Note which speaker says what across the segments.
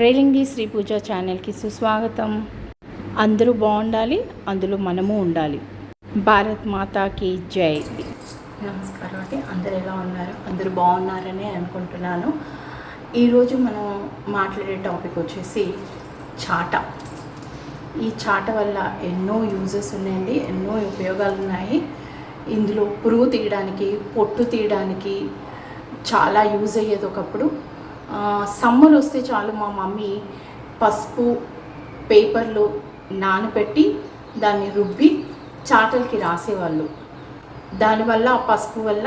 Speaker 1: రేలింగి శ్రీ పూజ ఛానల్కి సుస్వాగతం. అందరూ బాగుండాలి అందులో మనము ఉండాలి. భారత్ మాతాకి జై. నమస్కారం అండి. అందరు ఎలా ఉన్నారు? అందరూ బాగున్నారని అనుకుంటున్నాను. ఈరోజు మనం మాట్లాడే టాపిక్ వచ్చేసి చాట. ఈ చాట వల్ల ఎన్నో యూజెస్ ఉన్నాయండి ఎన్నో ఉపయోగాలు ఉన్నాయి. ఇందులో పురుగు తీయడానికి పొట్టు తీయడానికి చాలా యూజ్ అయ్యేది ఒకప్పుడు సమ్మర్ వస్తే చాలు మా మమ్మీ పసుపు పేపర్లో నానబెట్టి దాన్ని రుబ్బి చాటలకి రాసేవాళ్ళు. దానివల్ల ఆ పసుపు వల్ల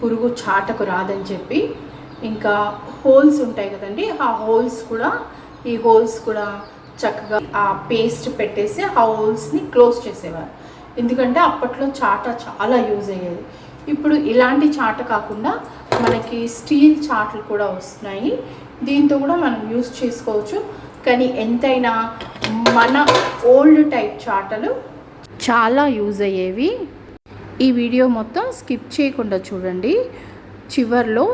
Speaker 1: పురుగు చాటకు రాదని చెప్పి ఇంకా హోల్స్ ఉంటాయి కదండి ఆ హోల్స్ కూడా ఈ హోల్స్ కూడా చక్కగా ఆ పేస్ట్ పెట్టేసి ఆ హోల్స్ని క్లోజ్ చేసేవారు. ఎందుకంటే అప్పట్లో చాట చాలా యూజ్ అయ్యేది. ఇప్పుడు ఇలాంటి చాట కాకుండా మనకి స్టీల్ చాట్లు కూడా వస్తున్నాయి. దీంతో కూడా మనం యూజ్ చేసుకోవచ్చు. కానీ ఎంతైనా మన ఓల్డ్ టైప్ చాటలు చాలా యూజ్ అయ్యేవి. ఈ వీడియో మొత్తం స్కిప్ చేయకుండా చూడండి. చివర్లో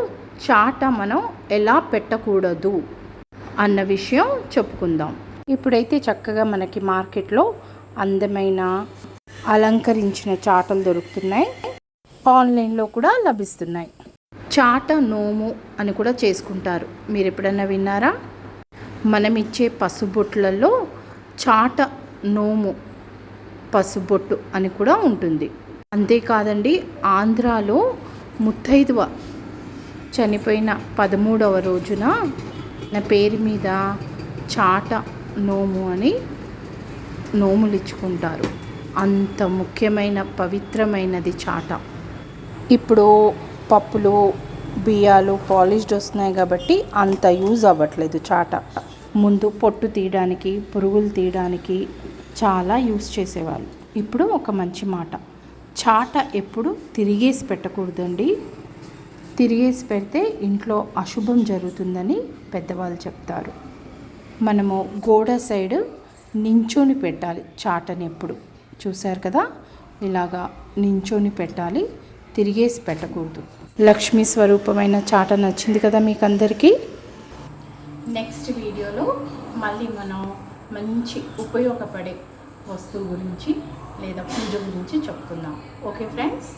Speaker 1: చాట మనం ఎలా పెట్టకూడదు అన్న విషయం చెప్పుకుందాం. ఇప్పుడైతే చక్కగా మనకి మార్కెట్లో అందమైన అలంకరించిన చాటలు దొరుకుతున్నాయి. ఆన్లైన్లో కూడా లభిస్తున్నాయి. చాట నోము అని కూడా చేసుకుంటారు. మీరు ఎప్పుడన్నా విన్నారా? మనం ఇచ్చే పసుబొట్లలో చాట నోము పసుబొట్టు అని కూడా ఉంటుంది. అంతేకాదండి ఆంధ్రాలో ముత్తైదువ చనిపోయిన పదమూడవ రోజున నా పేరు మీద చాట నోము అని నోములు ఇచ్చుకుంటారు అంత ముఖ్యమైన పవిత్రమైనది చాట. ఇప్పుడు పప్పులు బియ్యాలు పాలిష్డ్ వస్తున్నాయి కాబట్టి అంత యూజ్ అవ్వట్లేదు చాట. ముందు పొట్టు తీయడానికి పురుగులు తీయడానికి చాలా యూజ్ చేసేవాళ్ళు. ఇప్పుడు ఒక మంచి మాట. చాట ఎప్పుడు తిరిగేసి పెట్టకూడదండి. తిరిగేసి పెడితే ఇంట్లో అశుభం జరుగుతుందని పెద్దవాళ్ళు చెప్తారు. మనము గోడ సైడ్ నించొని పెట్టాలి చాటని ఎప్పుడు. చూశారు కదా? ఇలాగా నించొని పెట్టాలి. తిరిగేసి పెట్టకూడదు. లక్ష్మీ స్వరూపమైన చాట నచ్చింది కదా మీకు అందరికీ నెక్స్ట్ వీడియోలో మళ్ళీ మనం మంచి ఉపయోగపడే వస్తువు గురించి లేదా పూజ గురించి చెప్పుకుందాం ఓకే ఫ్రెండ్స్?